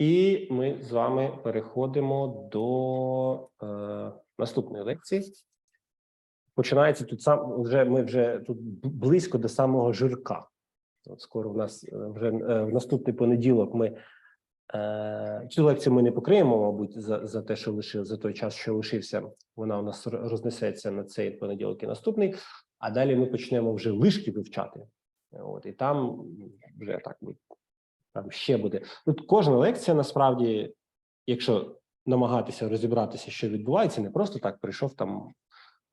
І ми з вами переходимо до е, наступної лекції. Починається тут сам вже ми вже тут близько до самого жирка. От скоро в нас е, вже е, в наступний понеділок ми е, цю лекцію ми не покриємо, мабуть, за, за те, що лишив за той час, що лишився. Вона у нас рознесеться на цей понеділок і наступний. А далі ми почнемо вже лишки вивчати. От і там вже так буде. Там ще буде. Тут кожна лекція насправді, якщо намагатися розібратися, що відбувається, не просто так прийшов там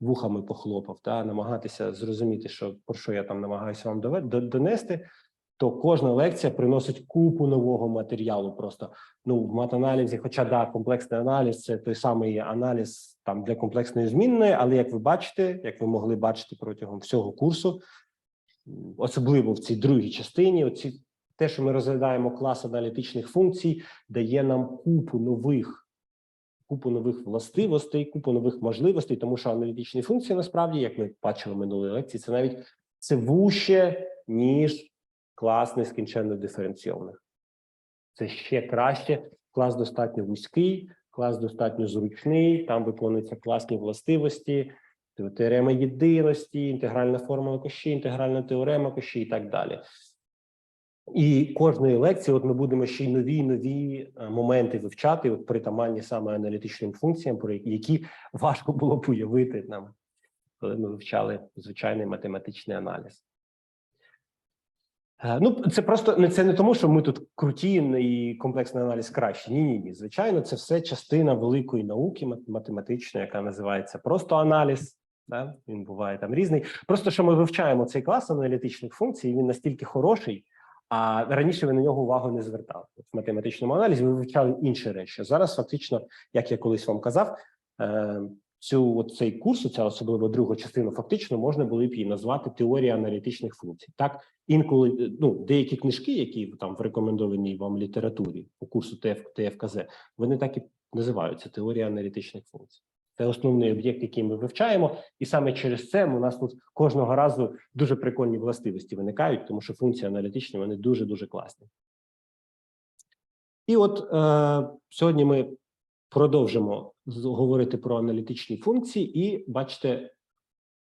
вухами похлопав, та намагатися зрозуміти, що про що я там намагаюся вам донести, то кожна лекція приносить купу нового матеріалу. Просто ну в матаналізі, хоча да, комплексний аналіз це той самий аналіз там для комплексної змінної, але як ви бачите, як ви могли бачити протягом всього курсу, особливо в цій другій частині, оці те, що ми розглядаємо клас аналітичних функцій, дає нам купу нових купу нових властивостей, купу нових можливостей, тому що аналітичні функції насправді, як ми бачили в минулій лекції, це навіть це вуще, ніж клас нескінченно диференційованих. Це ще краще. Клас достатньо вузький, клас достатньо зручний, там виконуються класні властивості, теорема єдиності, інтегральна формула Кощі, інтегральна теорема Кощі і так далі. І кожної лекції, от ми будемо ще й нові нові е, моменти вивчати, от притаманні саме аналітичним функціям, про які- важко було б уявити нам, коли ми вивчали звичайний математичний аналіз. Е, Ну, це просто не це не тому, що ми тут круті і комплексний аналіз краще. Ні, ні, ні. Звичайно, це все частина великої науки математичної, яка називається просто аналіз. Да? Він буває там різний. Просто що ми вивчаємо цей клас аналітичних функцій, він настільки хороший, а раніше ви на нього увагу не звертали. В математичному аналізі ви вивчали інші речі. Зараз, фактично, як я колись вам казав, е, цю от цей курс, ця особливо друга частина, фактично можна було б її назвати теорія аналітичних функцій. Так, інколи е, ну деякі книжки, які там в рекомендованій вам літературі по курсу ТФ, ТФКЗ, вони так і називаються теорія аналітичних функцій. Це основний об'єкт, який ми вивчаємо, і саме через це у нас тут кожного разу дуже прикольні властивості виникають, тому що функції аналітичні вони дуже дуже класні. І от е, сьогодні ми продовжимо говорити про аналітичні функції, і бачите,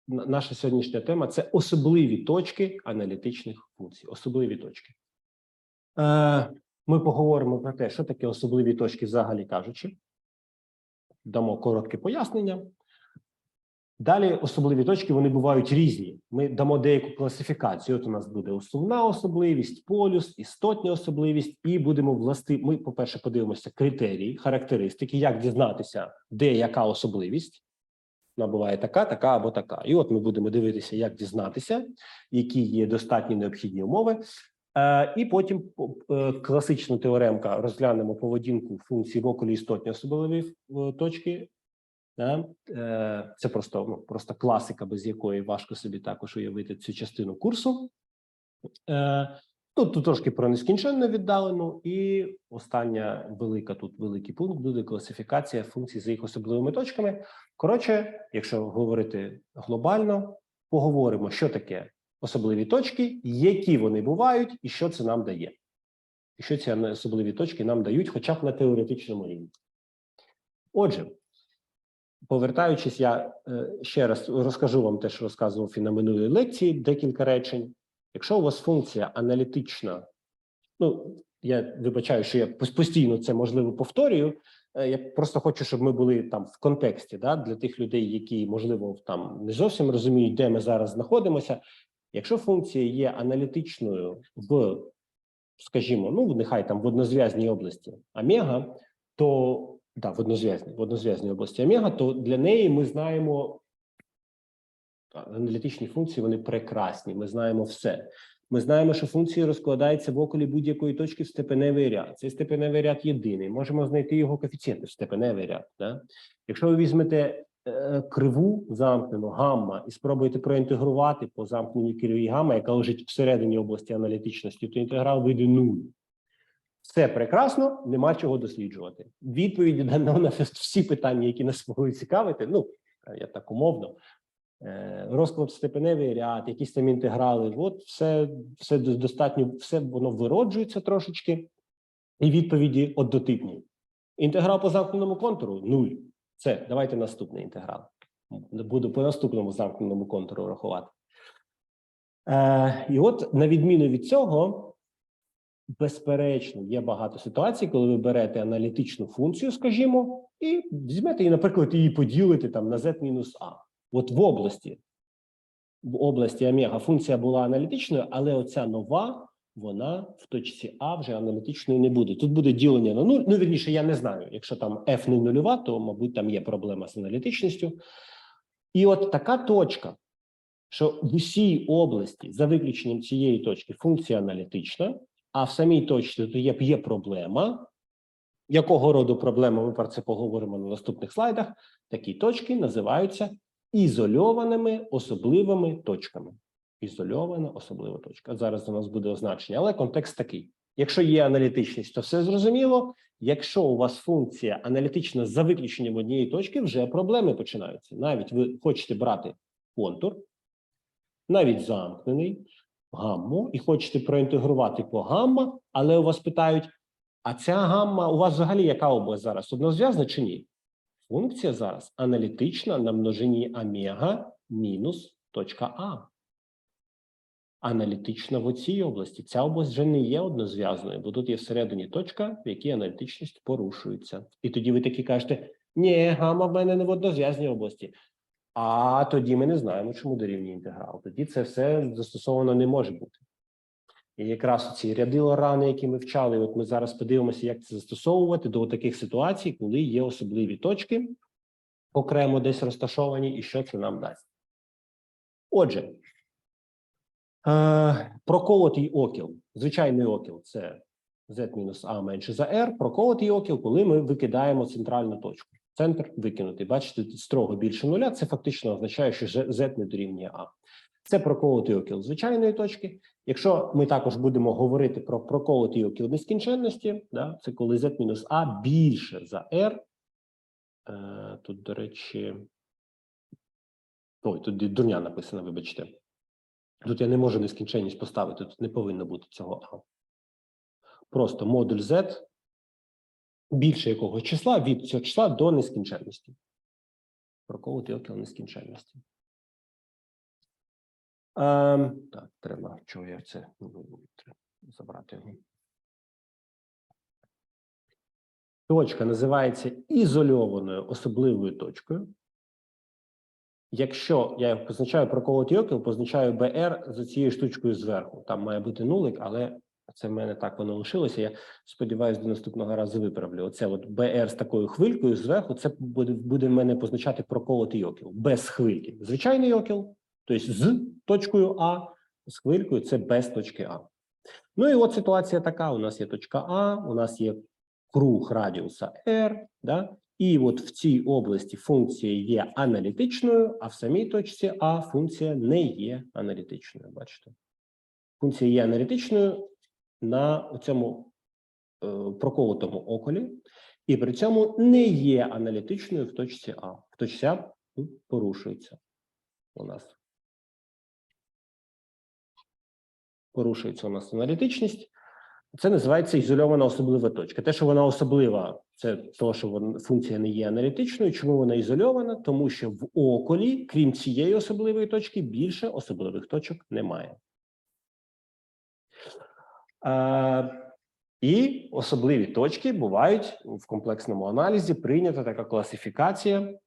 наша сьогоднішня тема це особливі точки аналітичних функцій. Особливі точки. Е, ми поговоримо про те, що таке особливі точки, взагалі кажучи. Дамо коротке пояснення. Далі особливі точки вони бувають різні. Ми дамо деяку класифікацію. От у нас буде основна особливість, полюс, істотня особливість, і будемо власти. Ми, по-перше, подивимося критерії, характеристики, як дізнатися, де яка особливість. Вона буває така, така або така. І от ми будемо дивитися, як дізнатися, які є достатні необхідні умови. Е, і потім по- е, теоремка розглянемо поведінку функції в околі істотні особливі е, точки. Е, Це просто, ну, просто класика, без якої важко собі також уявити цю частину курсу. Е, Ну, тут трошки про нескінченно віддалену, і остання велика тут великий пункт буде класифікація функцій за їх особливими точками. Коротше, якщо говорити глобально, поговоримо, що таке особливі точки, які вони бувають, і що це нам дає. І що ці особливі точки нам дають, хоча б на теоретичному рівні. Отже, повертаючись, я е, ще раз розкажу вам те, що розказував і на минулій лекції, декілька речень. Якщо у вас функція аналітична, ну я вибачаю, що я постійно це можливо повторюю. е, Я просто хочу, щоб ми були там в контексті, да, для тих людей, які можливо там не зовсім розуміють, де ми зараз знаходимося. Якщо функція є аналітичною в, скажімо, ну нехай там в однозв'язній області омега, то да, в однозв'язній, в однозв'язній області омега, то для неї ми знаємо аналітичні функції, вони прекрасні. Ми знаємо все. Ми знаємо, що функція розкладається в околі будь-якої точки в степеневий ряд. Цей степеневий ряд єдиний. Можемо знайти його коефіцієнти в степеневий ряд. Да? Якщо ви візьмете криву замкнену гамма і спробуєте проінтегрувати по замкненій кривій гамма, яка лежить всередині області аналітичності, то інтеграл вийде нуль. Все прекрасно, нема чого досліджувати. Відповіді на, на, всі питання, які нас можуть цікавити, ну я так умовно, е, розклад степеневий ряд, якісь там інтеграли. От все, все достатньо, все воно вироджується трошечки. І відповіді однотипні. Інтеграл по замкненому контуру 0. Це давайте наступний інтеграл. Буду по наступному замкненому контуру рахувати. Е, і от, на відміну від цього, безперечно, є багато ситуацій, коли ви берете аналітичну функцію, скажімо, і візьмете і, наприклад, її поділите там на z-а. От в області, в області омега функція була аналітичною, але оця нова, вона в точці А вже аналітичною не буде. Тут буде ділення на нуль. Ну, вірніше, я не знаю. Якщо там f не нульова, то, мабуть, там є проблема з аналітичністю. І от така точка, що в усій області, за виключенням цієї точки, функція аналітична, а в самій точці то є, є проблема. Якого роду проблема? Ми про це поговоримо на наступних слайдах. Такі точки називаються ізольованими особливими точками. Ізольована особлива точка. Зараз у нас буде означення, але контекст такий: якщо є аналітичність, то все зрозуміло. Якщо у вас функція аналітична за виключенням однієї точки, вже проблеми починаються. Навіть ви хочете брати контур, навіть замкнений гамму, і хочете проінтегрувати по гамма, але у вас питають: а ця гамма у вас взагалі яка область зараз? Однозв'язна чи ні? Функція зараз аналітична на множині омега мінус точка А. Аналітична в оцій області. Ця область вже не є однозв'язною, бо тут є всередині точка, в якій аналітичність порушується. І тоді ви такі кажете: ні, гамма в мене не в однозв'язній області. А тоді ми не знаємо, чому дорівнює інтеграл. Тоді це все застосовано не може бути. І якраз ці ряди Лорани, які ми вчали, от ми зараз подивимося, як це застосовувати до таких ситуацій, коли є особливі точки, окремо десь розташовані, і що це нам дасть. Отже, проколотий окіл, звичайний окіл це z-а менше за r, проколотий окіл, коли ми викидаємо центральну точку. Центр викинутий. Бачите, строго більше нуля. Це фактично означає, що z не дорівнює А. Це проколотий окіл звичайної точки. Якщо ми також будемо говорити про проколотий окіл нескінченності, да, це коли z-а більше за r. Е, Тут, до речі, ой, тут дурня написано, вибачте. Тут я не можу нескінченність поставити, тут не повинно бути цього А. Просто модуль z більше якогось числа від цього числа до нескінченності. Проколотий окіл нескінченності. Ем, так, треба, чого я це треба забрати. Точка називається ізольованою особливою точкою. Якщо я позначаю проколотий окіл, позначаю BR за цією штучкою зверху. Там має бути нулик, але це в мене так воно лишилося. Я сподіваюся, до наступного разу виправлю. Оце от BR з такою хвилькою зверху, це буде, буде в мене позначати проколотий окіл без хвильки. Звичайний окіл, тобто з точкою А, з хвилькою це без точки А. Ну і от ситуація така: у нас є точка А, у нас є круг радіуса R, да? І от в цій області функція є аналітичною, а в самій точці А функція не є аналітичною. Бачите? Функція є аналітичною на цьому е, проколотому околі, і при цьому не є аналітичною в точці А. В точці А порушується у нас. Порушується у нас аналітичність. Це називається ізольована особлива точка. Те, що вона особлива, це те, що вона, функція не є аналітичною. Чому вона ізольована? Тому що в околі, крім цієї особливої точки, більше особливих точок немає. Е, і особливі точки бувають в комплексному аналізі. Прийнята така класифікація.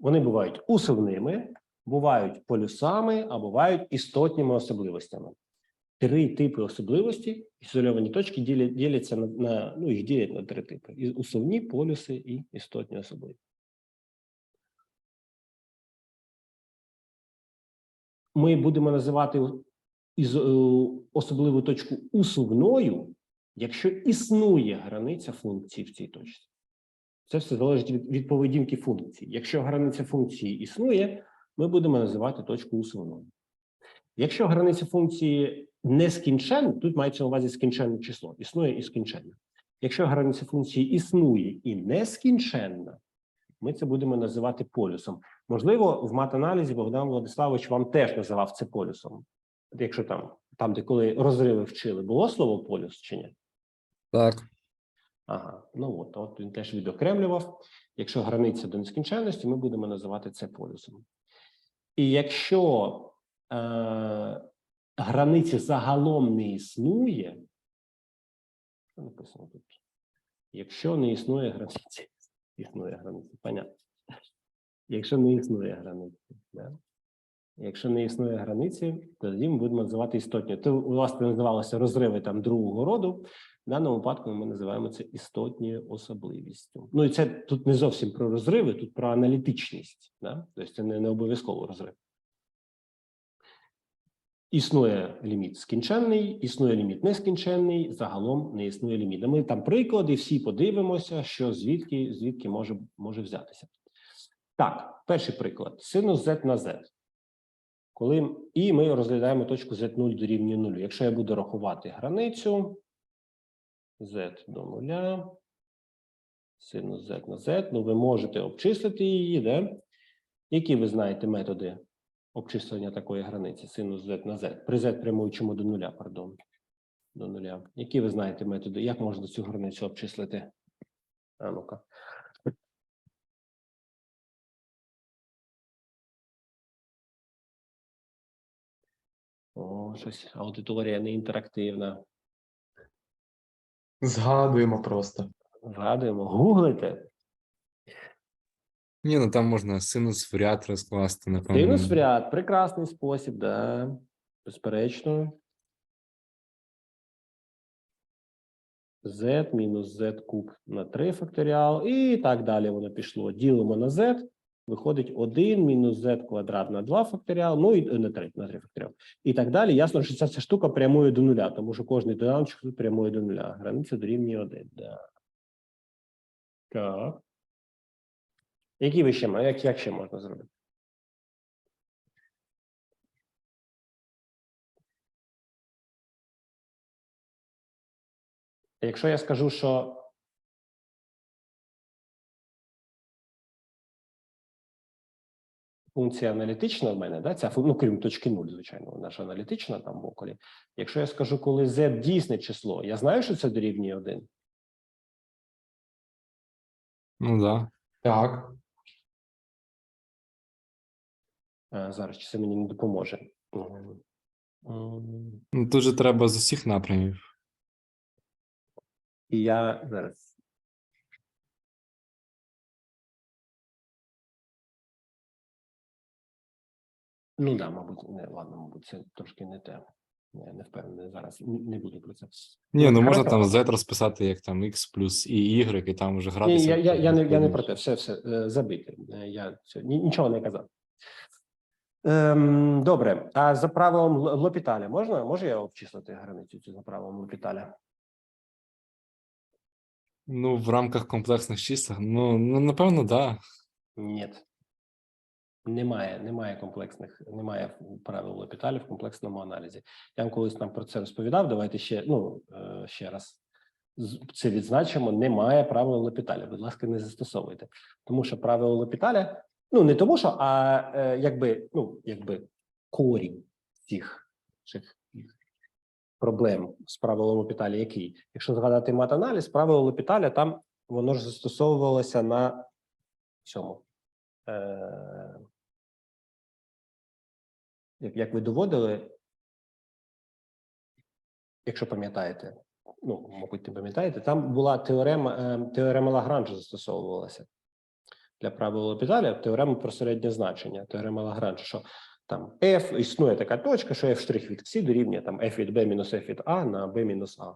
Вони бувають усувними, бувають полюсами, а бувають істотніми особливостями. Три типи особливості ізольовані точки ділять, діляться на, на ну їх ділять на три типи: усувні, полюси і істотні особливості. Ми будемо називати е, особливу точку усувною, якщо існує границя функції в цій точці. Це все залежить від, від поведінки функції. Якщо границя функції існує, ми будемо називати точку усувною. Якщо границя функції нескінченна, тут мається на увазі скінченне число, існує і скінченне. Якщо границя функції існує і нескінченна, ми це будемо називати полюсом. Можливо, в матаналізі Богдан Владиславович вам теж називав це полюсом. Якщо там там, де коли розриви вчили, було слово полюс чи ні? Так. Ага, ну от, от він теж відокремлював. Якщо границя до нескінченності, ми будемо називати це полюсом. І якщо е, границі загалом не існує, що написано тут? Якщо не існує границі, існує границя, понятно. Якщо не існує границі, да? якщо не існує границі, тоді ми будемо називати істотні. Це називалося розриви там другого роду. В даному випадку ми називаємо це істотною особливістю. Ну і це тут не зовсім про розриви, тут про аналітичність. Да? Тобто це не, не обов'язково розрив. Існує ліміт скінченний, існує ліміт нескінченний, загалом не існує ліміт. Ми там приклади всі подивимося, що звідки, звідки може, може взятися. Так, перший приклад: синус z на z. Коли, і ми розглядаємо точку z0 дорівнює 0. Якщо я буду рахувати границю, z до нуля, синус z на z, ну ви можете обчислити її, де? Які ви знаєте методи обчислення такої границі, синус z на z? При z прямуючому до нуля, пардон. До нуля. Які ви знаєте методи? Як можна цю границю обчислити? А ну-ка. О, щось аудиторія не інтерактивна. Згадуємо просто. Згадуємо, гуглите. Ні, ну там можна синус в ряд розкласти, напевно. Синус в ряд, прекрасний спосіб, да, безперечно. z мінус z куб на 3 факторіал, і так далі воно пішло. Ділимо на z, виходить 1 мінус z квадрат на 2 факторіал, ну і на 3, на 3 факторіал. І так далі. Ясно, що ця, ця штука прямує до нуля, тому що кожний доданочок тут прямує до нуля. Границя дорівнює 1. Да. Так. Які ви ще як, як ще можна зробити? Якщо я скажу, що функція аналітична в мене, да, ця ну, крім точки 0, звичайно, вона ж аналітична там в околі. Якщо я скажу, коли z дійсне число, я знаю, що це дорівнює 1? Ну да. Так. Зараз чи це мені не допоможе. М, м, Ну тут же треба з усіх напрямів. І я зараз. Ну да, мабуть, не ладно, мабуть, це трошки не те. Я не впевнений зараз. Не буду про це. Ні, ну можна там z розписати як там x плюс і y, і там вже Ні, я, я, я, не, я не про те, все, все, е, забити. Е, Я нічого не казав. Ем, добре, а за правилом Лопіталя можна? Може я обчислити границю цю за правилом Лопіталя? Ну, в рамках комплексних чисел, ну, ну напевно, да. Ні. Немає, немає комплексних, немає правил Лопіталя в комплексному аналізі. Я вам колись нам про це розповідав. Давайте ще, ну, е, ще раз це відзначимо. Немає правил Лопіталя. Будь ласка, не застосовуйте. Тому що правило Лопіталя, ну не тому, що, а е, якби, ну, якби корінь цих цих проблем з правилом Лопіталя, який? Якщо згадати матаналіз, правило Лопіталя там воно ж застосовувалося на цьому. Е, як, ви доводили, якщо пам'ятаєте, ну, мабуть, не пам'ятаєте, там була теорема, е, теорема Лагранжа застосовувалася для правил Лопіталя, теорема про середнє значення, теорема Лагранжа, що там f, існує така точка, що f' від всі дорівнює там f від b мінус f від a на b мінус a.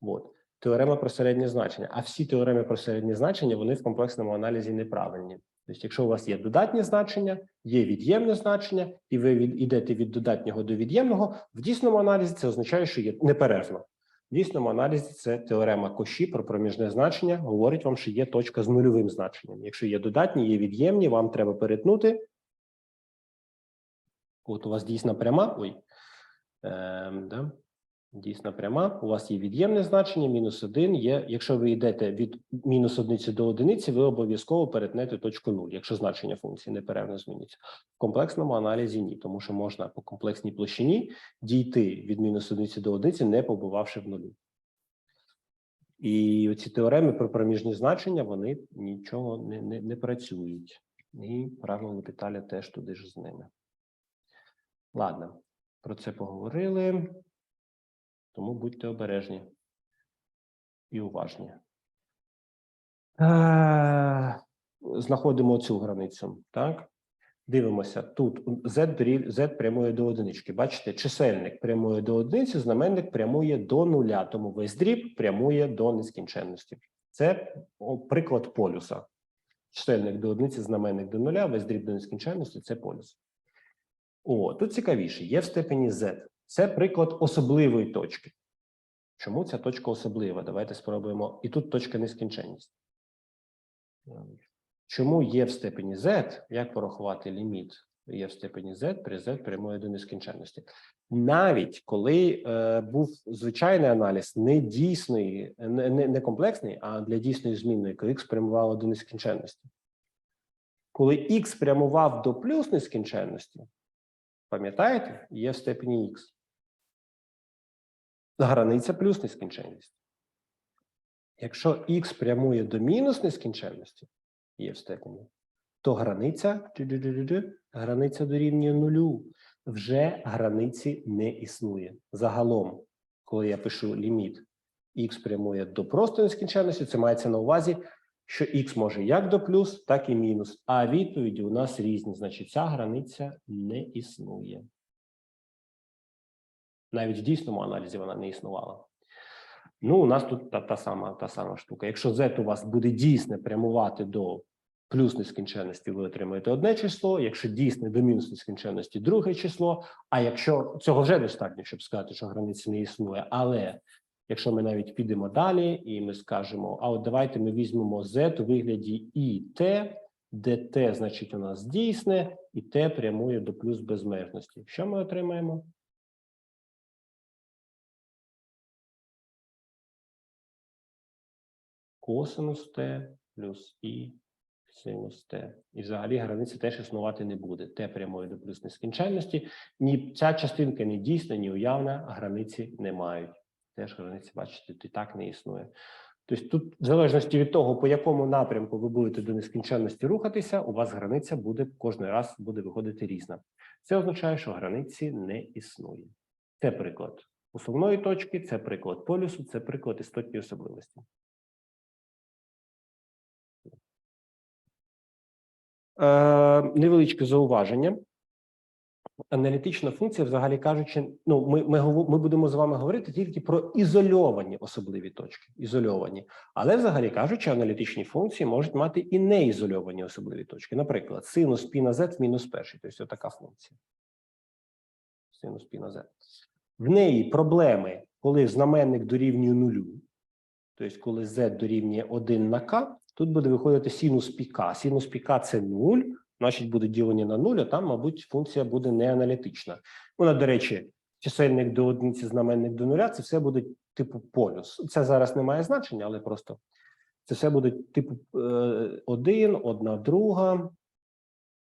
От. Теорема про середнє значення. А всі теореми про середнє значення, вони в комплексному аналізі неправильні. Тобто, якщо у вас є додатнє значення, є від'ємне значення, і ви йдете від додатнього до від'ємного, в дійсному аналізі це означає, що є неперервно. В дійсному аналізі це теорема Коші про проміжне значення, говорить вам, що є точка з нульовим значенням. Якщо є додатні, є від'ємні, вам треба перетнути. От у вас дійсна пряма. Ой. Ем, да? Дійсна пряма. У вас є від'ємне значення, мінус 1 є. Якщо ви йдете від мінус одиниці до одиниці, ви обов'язково перетнете точку 0, якщо значення функції неперервно зміниться. В комплексному аналізі ні, тому що можна по комплексній площині дійти від мінус одиниці до одиниці, не побувавши в нулі. І ці теореми про проміжні значення вони нічого не, не, не працюють. І правило Лепіталя теж туди ж з ними. Ладно, про це поговорили. Тому будьте обережні і уважні. Знаходимо цю границю. Так, дивимося тут. Z, Z прямує до одинички. Бачите, чисельник прямує до одиниці, знаменник прямує до нуля. Тому весь дріб прямує до нескінченності. Це приклад полюса. Чисельник до одиниці, знаменник до нуля, весь дріб до нескінченності це полюс. О, тут цікавіше, є в степені z. Це приклад особливої точки. Чому ця точка особлива? Давайте спробуємо. І тут точка нескінченність. Чому є в степені z? Як порахувати ліміт? Є в степені z, при z прямує до нескінченності. Навіть коли е, був звичайний аналіз не дійсної, не, не, комплексний, а для дійсної змінної, коли x прямувало до нескінченності. Коли x прямував до плюс нескінченності, Пам'ятаєте, є в степені х. Границя плюс нескінченність. Якщо х прямує до мінус нескінченності, є в степені, то границя, границя дорівнює нулю. Вже границі не існує. Загалом, коли я пишу ліміт х прямує до просто нескінченності, це мається на увазі, що х може як до плюс, так і мінус. А відповіді у нас різні. Значить, ця границя не існує. Навіть в дійсному аналізі вона не існувала. Ну, у нас тут та, та, сама, та сама штука. Якщо z у вас буде дійсне прямувати до плюс нескінченності, ви отримаєте одне число. Якщо дійсне до мінус нескінченності, друге число. А якщо цього вже достатньо, щоб сказати, що границі не існує, але Якщо ми навіть підемо далі, і ми скажемо: а от давайте ми візьмемо z у вигляді і t, де t, значить, у нас дійсне, і t прямує до плюс безмежності. Що ми отримаємо? Косинус t плюс і синус t. І взагалі границя теж існувати не буде. t прямує до плюс нескінченності. Ні ця частинка не дійсна, ні уявна, границі не мають теж границі, бачите, і так не існує. Тобто, тут, в залежності від того, по якому напрямку ви будете до нескінченності рухатися, у вас границя буде кожен раз буде виходити різна. Це означає, що границі не існує. Це приклад основної точки, це приклад полюсу, це приклад істотної особливості. Невеличке зауваження аналітична функція, взагалі кажучи, ну ми, ми, ми будемо з вами говорити тільки про ізольовані особливі точки, ізольовані. Але, взагалі кажучи, аналітичні функції можуть мати і неізольовані особливі точки. Наприклад, синус пі на z мінус перший, тобто така функція. Синус пі на z. В неї проблеми, коли знаменник дорівнює нулю, тобто коли z дорівнює 1 на k, тут буде виходити синус піка. Синус піка це 0, значить буде ділення на нуль, а там, мабуть, функція буде не аналітична. Вона, до речі, чисельник до одиниці, знаменник до нуля, це все буде типу полюс. Це зараз не має значення, але просто це все буде типу е, один, одна друга,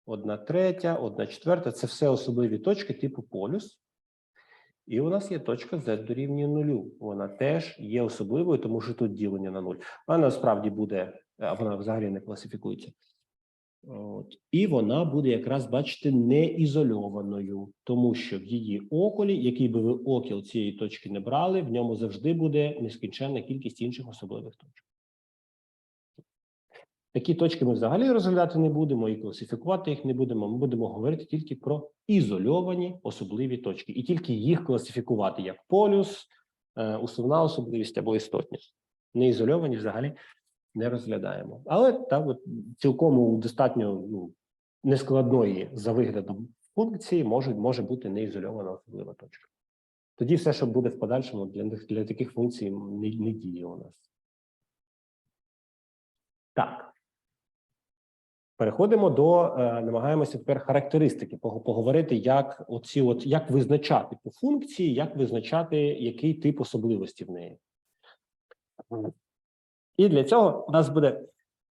одна третя, одна четверта. Це все особливі точки типу полюс. І у нас є точка z дорівнює нулю. Вона теж є особливою, тому що тут ділення на нуль. Вона насправді буде, а вона взагалі не класифікується. От. І вона буде якраз, бачите, не ізольованою, тому що в її околі, який би ви окіл цієї точки не брали, в ньому завжди буде нескінченна кількість інших особливих точок. Такі точки ми взагалі розглядати не будемо і класифікувати їх не будемо. Ми будемо говорити тільки про ізольовані особливі точки, і тільки їх класифікувати як полюс, е, основна особливість або істотність. Не ізольовані взагалі не розглядаємо. Але так, цілком достатньо ну, нескладної за виглядом функції може, може бути неізольована особлива точка. Тоді все, що буде в подальшому, для, для таких функцій не, не діє у нас. Так. Переходимо до е, намагаємося тепер характеристики поговорити, як оці, от як визначати по функції, як визначати який тип особливості в неї. І для цього у нас буде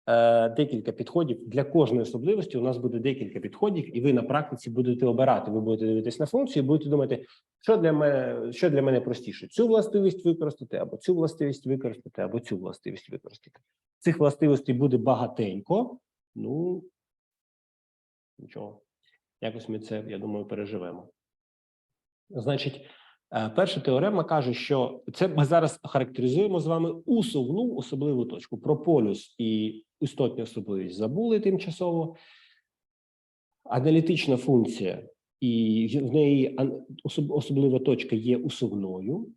е, декілька підходів. Для кожної особливості у нас буде декілька підходів, і ви на практиці будете обирати. Ви будете дивитись на функцію, і будете думати, що для мене, що для мене простіше: цю властивість використати, або цю властивість використати, або цю властивість використати. Цих властивостей буде багатенько. Ну нічого, якось ми це, я думаю, переживемо. Значить, перша теорема каже, що це ми зараз характеризуємо з вами усувну особливу точку. Про полюс і істотну особливість забули тимчасово. Аналітична функція, і в неї особлива точка є усувною.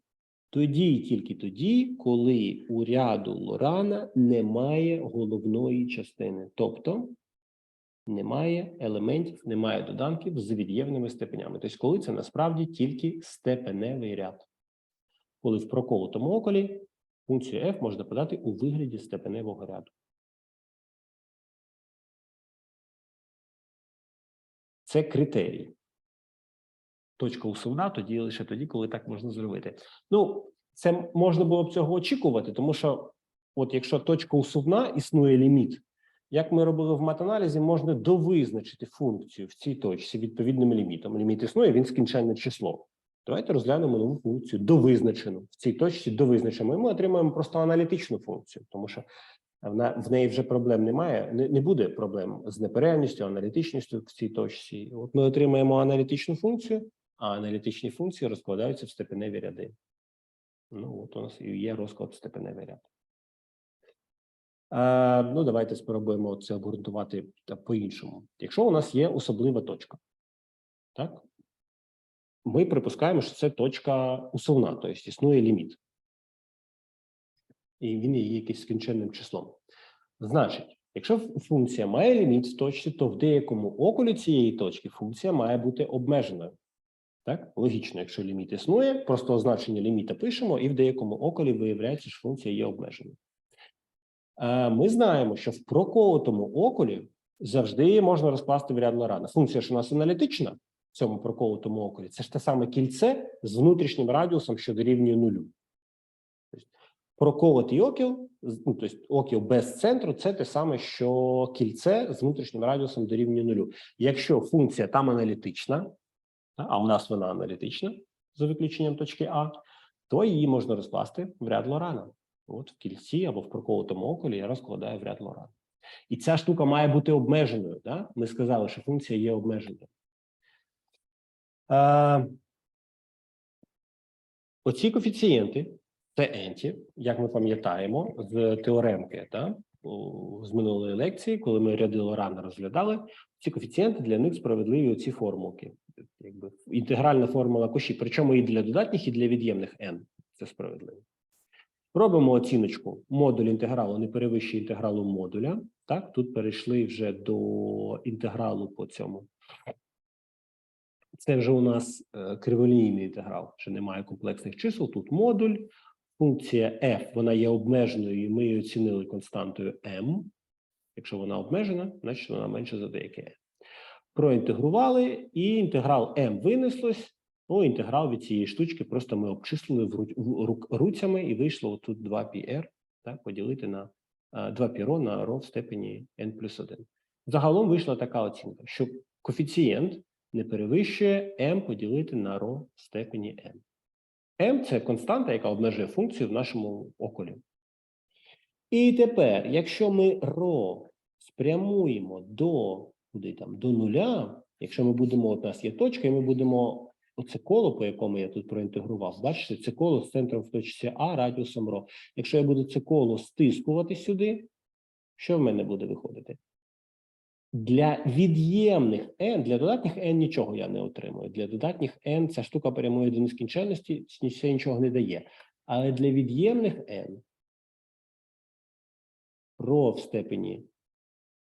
Тоді і тільки тоді, коли у ряду Лорана немає головної частини, тобто немає елементів, немає доданків з від'ємними степенями. Тобто, коли це насправді тільки степеневий ряд. Коли в проколотому околі функцію f можна подати у вигляді степеневого ряду. Це критерій. Точка усувна тоді лише тоді, коли так можна зробити. Ну, це можна було б цього очікувати, тому що, от якщо точка усувна існує ліміт, як ми робили в матаналізі, можна довизначити функцію в цій точці відповідним лімітом. Ліміт існує, він скінченне число. Давайте розглянемо нову функцію довизначену. В цій точці довизначимо. І ми отримаємо просто аналітичну функцію, тому що вона в неї вже проблем немає. Не, не буде проблем з неперервністю, аналітичністю в цій точці. От ми отримаємо аналітичну функцію, а аналітичні функції розкладаються в степеневі ряди. Ну, от у нас і є розклад степеневий ряд. Е, ну, давайте спробуємо це обґрунтувати по-іншому. Якщо у нас є особлива точка, так? Ми припускаємо, що це точка усувна, тобто існує ліміт. І він є якимось скінченним числом. Значить, якщо функція має ліміт в точці, то в деякому околі цієї точки функція має бути обмеженою. Так, логічно, якщо ліміт існує, просто означення ліміта пишемо, і в деякому околі виявляється, що функція є обмеженою. Е, Ми знаємо, що в проколотому околі завжди можна розкласти в ряд Лорана. Функція ж у нас аналітична в цьому проколотому околі. Це ж те саме кільце з внутрішнім радіусом, що дорівнює нулю. Тобто, проколотий окіл, ну, тобто окіл без центру, це те саме, що кільце з внутрішнім радіусом дорівнює нулю. Якщо функція там аналітична, а у нас вона аналітична за виключенням точки А, то її можна розкласти в ряд Лорана. От в кільці або в проколотому околі я розкладаю в ряд Лорана. І ця штука має бути обмеженою. Да? Ми сказали, що функція є обмеженою. Е, оці коефіцієнти це енті, як ми пам'ятаємо з теоремки, да? з минулої лекції, коли ми ряди Лорана розглядали, ці коефіцієнти для них справедливі оці формулки. Якби інтегральна формула коші, причому і для додатніх, і для від'ємних n. Це справедливо. Робимо оціночку. Модуль інтегралу не перевищує інтегралу модуля. Так, тут перейшли вже до інтегралу по цьому. Це вже у нас е, криволінійний інтеграл, що немає комплексних чисел. Тут модуль. Функція f, вона є обмеженою, і ми її оцінили константою m. Якщо вона обмежена, значить вона менше за деяке. Проінтегрували, і інтеграл m винеслось. Ну, інтеграл від цієї штучки просто ми обчислили в ру- в рук- руцями, і вийшло тут 2 πr, так, поділити на 2 π на ро в степені n плюс 1. Загалом вийшла така оцінка, що коефіцієнт не перевищує m поділити на ро в степені n. m – це константа, яка обмежує функцію в нашому околі. І тепер, якщо ми ро спрямуємо до куди там до нуля, якщо ми будемо, от у нас є точка, і ми будемо оце коло, по якому я тут проінтегрував, бачите, це коло з центром в точці А радіусом ро. Якщо я буду це коло стискувати сюди, що в мене буде виходити? Для від'ємних n, для додатніх n нічого я не отримую. Для додатніх n ця штука прямує до нескінченності, це нічого не дає. Але для від'ємних n ро в степені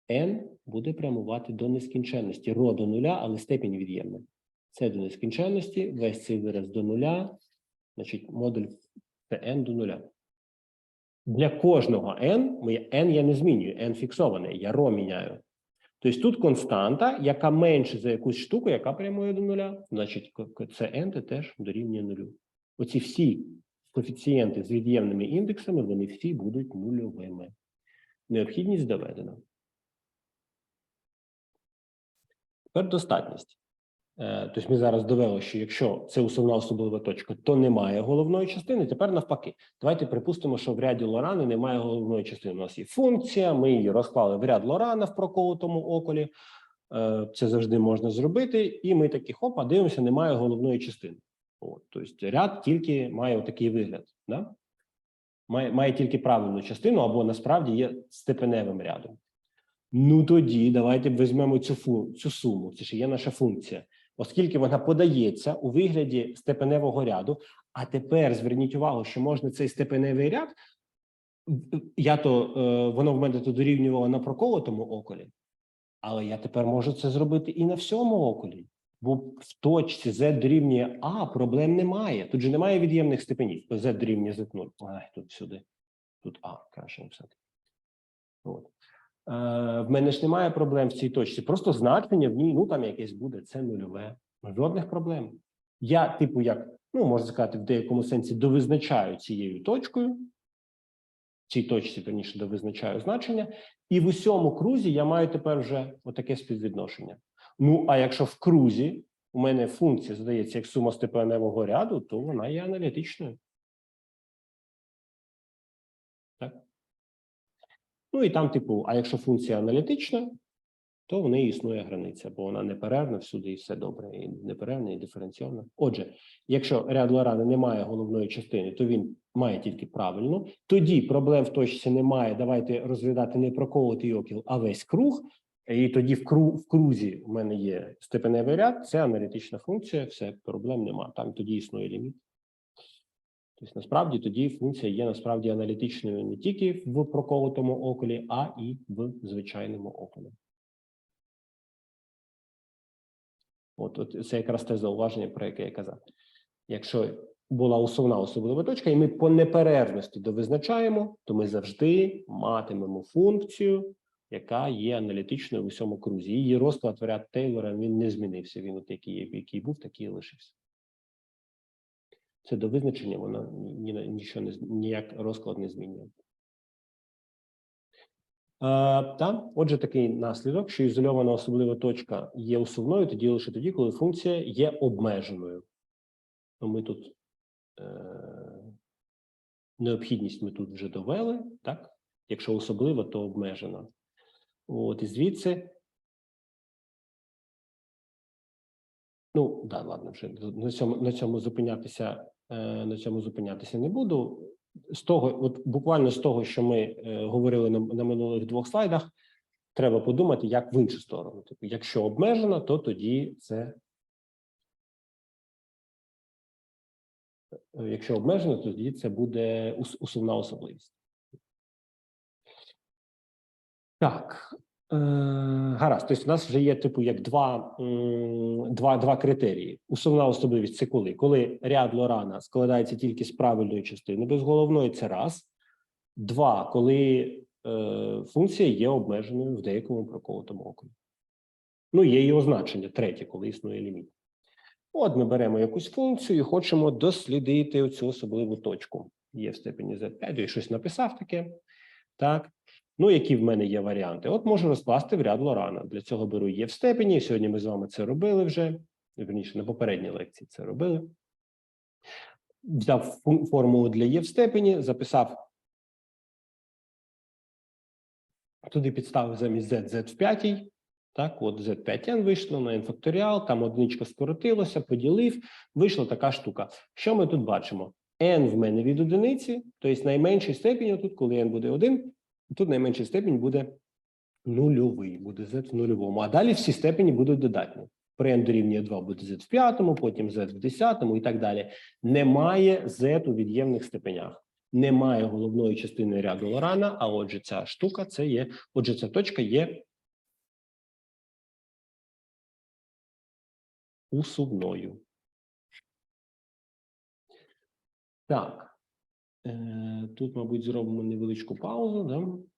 n буде прямувати до нескінченності. Ро до нуля, але степінь від'ємна. Це до нескінченності, весь цей вираз до нуля, значить, модуль це n до нуля. Для кожного n, n я не змінюю, n фіксоване, я ро міняю. Тобто тут константа, яка менше за якусь штуку, яка прямує до нуля, значить це n теж дорівнює нулю. Оці всі коефіцієнти з від'ємними індексами, вони всі будуть нульовими. Необхідність доведена. Тепер достатність. Е, Тобто ми зараз довели, що якщо це усувна особлива точка, то немає головної частини. Тепер навпаки. Давайте припустимо, що в ряді Лорани немає головної частини. У нас є функція, ми її розклали в ряд Лорана в проколотому околі. Е, Це завжди можна зробити, і ми такі хоп, а дивимося, немає головної частини. От, тобто ряд тільки має такий вигляд. Да? Має, має тільки правильну частину, або насправді є степеневим рядом. Ну тоді давайте візьмемо цю фу, цю суму. Це ж є наша функція, оскільки вона подається у вигляді степеневого ряду. А тепер зверніть увагу, що можна цей степеневий ряд. Я то е, воно в мене тут дорівнювало на проколотому околі, але я тепер можу це зробити і на всьому околі. Бо в точці z дорівнює А проблем немає. Тут же немає від'ємних степенів. z дорівнює z0. Ай, тут сюди. Тут А краще написати. От. Е, в мене ж немає проблем в цій точці. Просто значення в ній, ну там якесь буде, це нульове. Жодних проблем. Я, типу, як, ну, можна сказати, в деякому сенсі довизначаю цією точкою, цій точці, верніше, довизначаю значення, і в усьому крузі я маю тепер вже отаке співвідношення. Ну, а якщо в крузі у мене функція задається як сума степеневого ряду, то вона є аналітичною. Ну і там, типу, а якщо функція аналітична, то в неї існує границя, бо вона неперервна всюди і все добре, і неперервна, і диференційована. Отже, якщо ряд Лорана не має головної частини, то він має тільки правильну. Тоді проблем в точці немає. Давайте розглядати не проколотий окіл, а весь круг. І тоді в, кру, в крузі у мене є степеневий ряд, це аналітична функція, все, проблем нема. Там тоді існує ліміт. Тобто, насправді тоді функція є насправді аналітичною не тільки в проколотому околі, а і в звичайному околі. От, от це якраз те зауваження, про яке я казав. Якщо була усувна особлива точка, і ми по неперервності довизначаємо, то ми завжди матимемо функцію, яка є аналітичною в усьому крузі. Її розклад в ряд Тейлора він не змінився. Він от який, який був, такий і лишився. Це до визначення, воно ні, ні- нічого не ніяк розклад не змінює. Та, отже, такий наслідок, що ізольована особлива точка є усувною тоді лише тоді, коли функція є обмеженою. Ми тут е, необхідність ми тут вже довели, так? Якщо особлива, то обмежена. От і звідси. Ну, да, ладно, вже на цьому, на цьому зупинятися, на цьому зупинятися не буду. З того, от буквально з того, що ми е, говорили на, на минулих двох слайдах, треба подумати, як в іншу сторону. Тобто, якщо обмежено, то тоді це. е, Якщо обмежено, то тоді це буде усувна особливість. Так. Е, гаразд. Тобто, у нас вже є, типу, як два, два, два критерії. Усувна особливість це коли? Коли ряд Лорана складається тільки з правильної частини, без головної це раз. Два, коли е, функція є обмеженою в деякому проколотому околі. Ну, є її означення. Третє, коли існує ліміт. От ми беремо якусь функцію і хочемо дослідити оцю особливу точку. Є в степені z5, я щось написав таке. Так. Ну, які в мене є варіанти? От можу розкласти в ряд Лорана. Для цього беру є в степені. Сьогодні ми з вами це робили вже. Верніше, на попередній лекції це робили. Взяв формулу для є в степені, записав. Туди підставив замість z, z в п'ятій. Так, от z5n вийшло на n факторіал, там одиничка скоротилося, поділив, вийшла така штука. Що ми тут бачимо? n в мене від одиниці, тобто найменший степінь, тут, коли n буде 1, тут найменший степінь буде нульовий, буде z в нульовому. А далі всі степені будуть додатні. При n дорівнює 2 буде z в п'ятому, потім z в десятому і так далі. Немає z у від'ємних степенях. Немає головної частини ряду Лорана, а отже, ця штука це є, отже, ця точка є усувною. Так. Е, Тут, мабуть, зробимо невеличку паузу. Да?